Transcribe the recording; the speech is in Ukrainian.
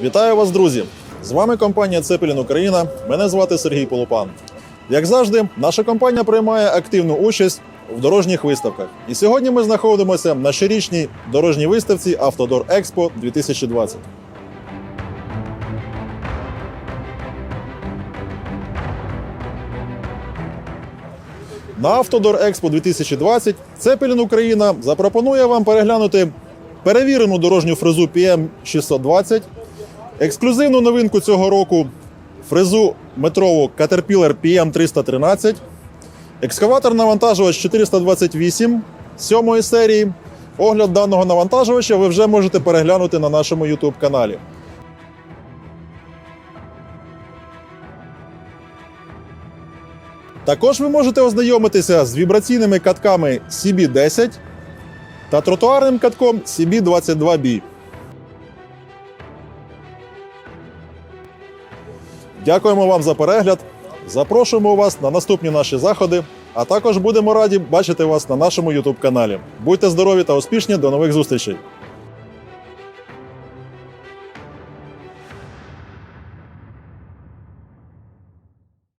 Вітаю вас, друзі! З вами компанія Цепелін Україна. Мене звати Сергій Полупан. Як завжди, наша компанія приймає активну участь в дорожніх виставках. І сьогодні ми знаходимося на щорічній дорожній виставці Автодор Експо 2020. На Автодор Експо 2020 Цепелін Україна запропонує вам переглянути перевірену дорожню фрезу PM 620, ексклюзивну новинку цього року фрезу метрову Caterpillar PM 313, екскаватор навантажувач 428 сьомої серії. Огляд даного навантажувача ви вже можете переглянути на нашому YouTube каналі. Також ви можете ознайомитися з вібраційними катками CB10 та тротуарним катком CB22B. Дякуємо вам за перегляд. Запрошуємо вас на наступні наші заходи, а також будемо раді бачити вас на нашому YouTube каналі. Будьте здорові та успішні. До нових зустрічей!